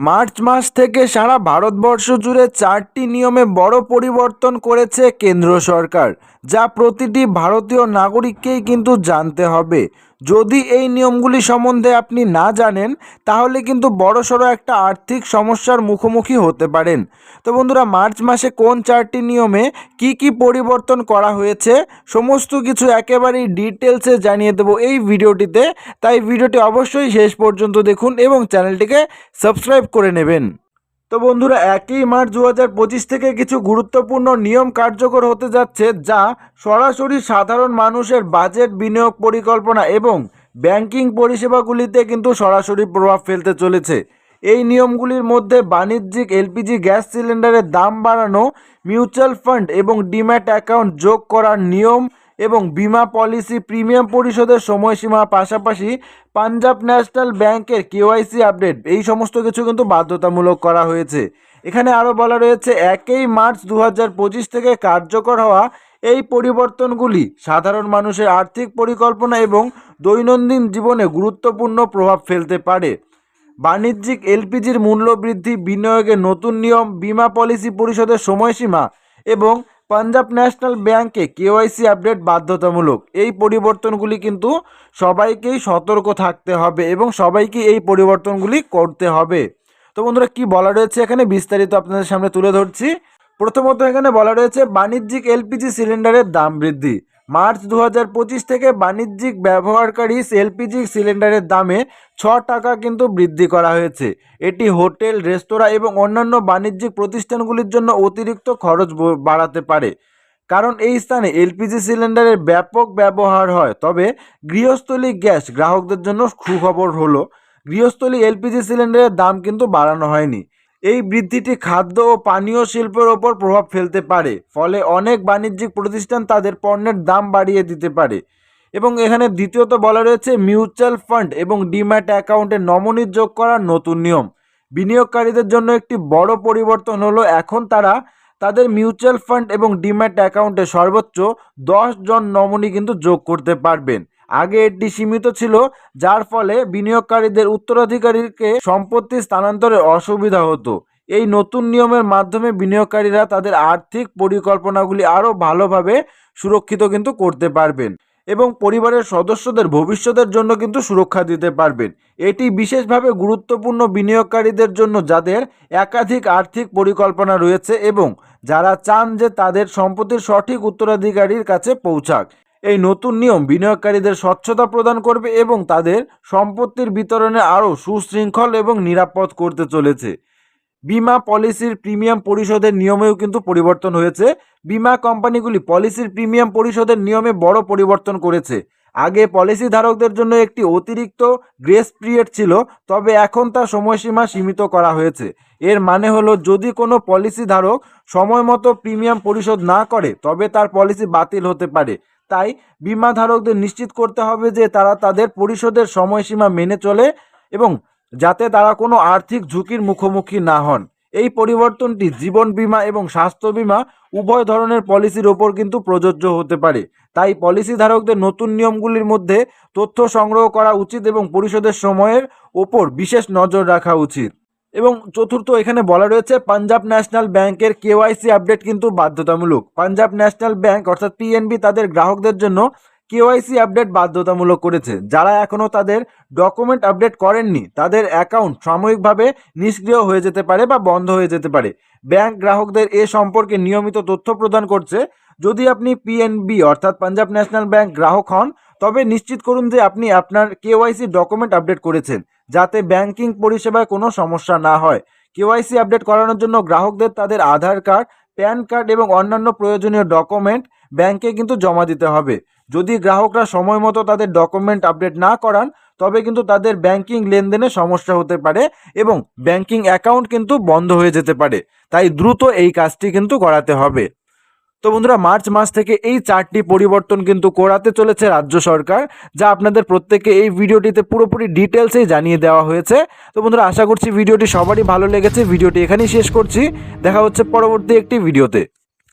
March মাস থেকে সারা ভারতবর্ষ জুড়ে চারটি নিয়মে বড় পরিবর্তন করেছে কেন্দ্র সরকার, যা প্রতিটি ভারতীয় নাগরিককেই কিন্তু জানতে হবে। যদি এই নিয়মগুলি সম্বন্ধে আপনি না জানেন, তাহলে কিন্তু বড়সড় একটা আর্থিক সমস্যার মুখোমুখি হতে পারেন। তো বন্ধুরা, মার্চ মাসে কোন চারটি নিয়মে কি কি পরিবর্তন করা হয়েছে, সমস্ত কিছু একেবারেই ডিটেলসে জানিয়ে দেবো এই ভিডিওটিতে। তাই ভিডিওটি অবশ্যই শেষ পর্যন্ত দেখুন এবং চ্যানেলটিকে সাবস্ক্রাইব করে নেবেন। তো বন্ধুরা, একই মার্চ দু হাজার পঁচিশ থেকে কিছু গুরুত্বপূর্ণ নিয়ম কার্যকর হতে যাচ্ছে, যা সরাসরি সাধারণ মানুষের বাজেট বিনিয়োগ পরিকল্পনা এবং ব্যাংকিং পরিষেবাগুলিতে কিন্তু সরাসরি প্রভাব ফেলতে চলেছে। এই নিয়মগুলির মধ্যে বাণিজ্যিক এলপিজি গ্যাস সিলিন্ডারের দাম বাড়ানো, মিউচুয়াল ফান্ড এবং ডিম্যাট অ্যাকাউন্ট যোগ করার নিয়ম এবং বিমা পলিসি প্রিমিয়াম পরিশোধের সময়সীমা পাশাপাশি পাঞ্জাব ন্যাশনাল ব্যাংকের কেওয়াইসি আপডেট। এই সমস্ত কিছু কিন্তু বাধ্যতামূলক করা হয়েছে। এখানে আরও বলা রয়েছে, একই মার্চ দু থেকে কার্যকর হওয়া এই পরিবর্তনগুলি সাধারণ মানুষের আর্থিক পরিকল্পনা এবং দৈনন্দিন জীবনে গুরুত্বপূর্ণ প্রভাব ফেলতে পারে। বাণিজ্যিক এলপিজির মূল্য বৃদ্ধি বিনিয়োগের নতুন নিয়ম, বিমা পলিসি পরিশোধের সময়সীমা এবং পাঞ্জাব ন্যাশনাল ব্যাংকে কেওয়াইসি আপডেট বাধ্যতামূলক। এই পরিবর্তনগুলি কিন্তু সবাইকেই সতর্ক থাকতে হবে এবং সবাইকে এই পরিবর্তনগুলি করতে হবে। তো বন্ধুরা, কি বলা রয়েছে এখানে? বিস্তারিত আপনাদের সামনে তুলে ধরছি। প্রথমত এখানে বলা রয়েছে, বাণিজ্যিক এলপিজি সিলিন্ডারের দাম বৃদ্ধি। মার্চ দু থেকে বাণিজ্যিক ব্যবহারকারী এলপিজি সিলিন্ডারের দামে ছ টাকা কিন্তু বৃদ্ধি করা হয়েছে। এটি হোটেল, রেস্তোরাঁ এবং অন্যান্য বাণিজ্যিক প্রতিষ্ঠানগুলির জন্য অতিরিক্ত খরচ বাড়াতে পারে। কারণ এই স্থানে এলপিজি সিলিন্ডারের ব্যাপক ব্যবহার হয়। তবে গৃহস্থলী গ্যাস গ্রাহকদের জন্য সুখবর হলো, গৃহস্থলী এলপিজি সিলিন্ডারের দাম কিন্তু বাড়ানো হয়নি। এই বৃদ্ধিটি খাদ্য ও পানীয় শিল্পের ওপর প্রভাব ফেলতে পারে, ফলে অনেক বাণিজ্যিক প্রতিষ্ঠান তাদের পণ্যের দাম বাড়িয়ে দিতে পারে। এবং এখানে দ্বিতীয়ত বলা রয়েছে মিউচুয়াল ফান্ড এবং ডিম্যাট অ্যাকাউন্টে নমনি যোগ করার নতুন নিয়ম। বিনিয়োগকারীদের জন্য একটি বড় পরিবর্তন হলো এখন তারা তাদের মিউচুয়াল ফান্ড এবং ডিম্যাট অ্যাকাউন্টে সর্বোচ্চ দশ জন নমনি কিন্তু যোগ করতে পারবেন। আগে এটি সীমিত ছিল, যার ফলে বিনিয়োগকারীদের উত্তরাধিকারীকে সম্পত্তি স্থানান্তরে অসুবিধা হতো। এই নতুন নিয়মের মাধ্যমে বিনিয়োগকারীরা তাদের আর্থিক পরিকল্পনাগুলি আরও ভালোভাবে সুরক্ষিত কিন্তু করতে পারবেন এবং পরিবারের সদস্যদের ভবিষ্যতের জন্য কিন্তু সুরক্ষা দিতে পারবেন। এটি বিশেষভাবে গুরুত্বপূর্ণ বিনিয়োগকারীদের জন্য যাদের একাধিক আর্থিক পরিকল্পনা রয়েছে এবং যারা চান যে তাদের সম্পত্তির সঠিক উত্তরাধিকারীর কাছে পৌঁছাক। এই নতুন নিয়ম বিনিয়োগকারীদের স্বচ্ছতা প্রদান করবে এবং তাদের সম্পত্তির বিতরণে আরও সুশৃঙ্খল এবং নিরাপদ করতে চলেছে। বিমা পলিসির প্রিমিয়াম পরিশোধের নিয়মেও কিন্তু পরিবর্তন হয়েছে। বিমা কোম্পানিগুলি পলিসির প্রিমিয়াম পরিশোধের নিয়মে বড় পরিবর্তন করেছে। আগে পলিসি ধারকদের জন্য একটি অতিরিক্ত গ্রেস পিরিয়ড ছিল, তবে এখন তা সময়সীমা সীমিত করা হয়েছে। এর মানে হলো, যদি কোনো পলিসি ধারক সময় মতো প্রিমিয়াম পরিশোধ না করে, তবে তার পলিসি বাতিল হতে পারে। তাই বিমা ধারকদের নিশ্চিত করতে হবে যে তারা তাদের পরিশোধের সময়সীমা মেনে চলে এবং যাতে তারা কোনো আর্থিক ঝুঁকির মুখোমুখি না হন। এই পরিবর্তনটি জীবন বিমা এবং স্বাস্থ্য বীমা উভয় ধরনের পলিসির ওপর কিন্তু প্রযোজ্য হতে পারে। তাই পলিসি ধারকদের নতুন নিয়মগুলির মধ্যে তথ্য সংগ্রহ করা উচিত এবং পরিশোধের সময়ের ওপর বিশেষ নজর রাখা উচিত। এবং চতুর্থ এখানে বলা রয়েছে, পাঞ্জাব ন্যাশনাল ব্যাংকের কেওয়াইসি আপডেট কিন্তু বাধ্যতামূলক। পাঞ্জাব ন্যাশনাল ব্যাংক অর্থাৎ পিএনবি তাদের গ্রাহকদের জন্য কেওয়াইসি আপডেট বাধ্যতামূলক করেছে। যারা এখনও তাদের ডকুমেন্ট আপডেট করেননি, তাদের অ্যাকাউন্ট সাময়িকভাবে নিষ্ক্রিয় হয়ে যেতে পারে বা বন্ধ হয়ে যেতে পারে। ব্যাংক গ্রাহকদের এ সম্পর্কে নিয়মিত তথ্য প্রদান করছে। যদি আপনি পিএনবি অর্থাৎ পাঞ্জাব ন্যাশনাল ব্যাংক গ্রাহক হন, তবে নিশ্চিত করুন যে আপনি আপনার কেওয়াইসি ডকুমেন্ট আপডেট করেছেন। যাতে ব্যাংকিং পরিষেবায় কোনো সমস্যা না হয়। কেওয়াইসি আপডেট করানোর জন্য গ্রাহকদের তাদের আধার কার্ড, প্যান কার্ড এবং অন্যান্য প্রয়োজনীয় ডকুমেন্ট ব্যাংকে কিন্তু জমা দিতে হবে। যদি গ্রাহকরা সময় মতো তাদের ডকুমেন্ট আপডেট না করান, তবে কিন্তু তাদের ব্যাংকিং লেনদেনে সমস্যা হতে পারে এবং ব্যাংকিং অ্যাকাউন্ট কিন্তু বন্ধ হয়ে যেতে পারে। তাই দ্রুত এই কাজটি কিন্তু করাতে হবে। তো বন্ধুরা, মার্চ মাস থেকে এই চারটি পরিবর্তন কিন্তু করাতে চলেছে রাজ্য সরকার, যা আপনাদের প্রত্যেককে এই ভিডিওটিতে পুরোপুরি ডিটেলসেই জানিয়ে দেওয়া হয়েছে। তো বন্ধুরা, আশা করছি ভিডিওটি সবারই ভালো লেগেছে। ভিডিওটি এখানেই শেষ করছি। দেখা হচ্ছে পরবর্তী একটি ভিডিওতে।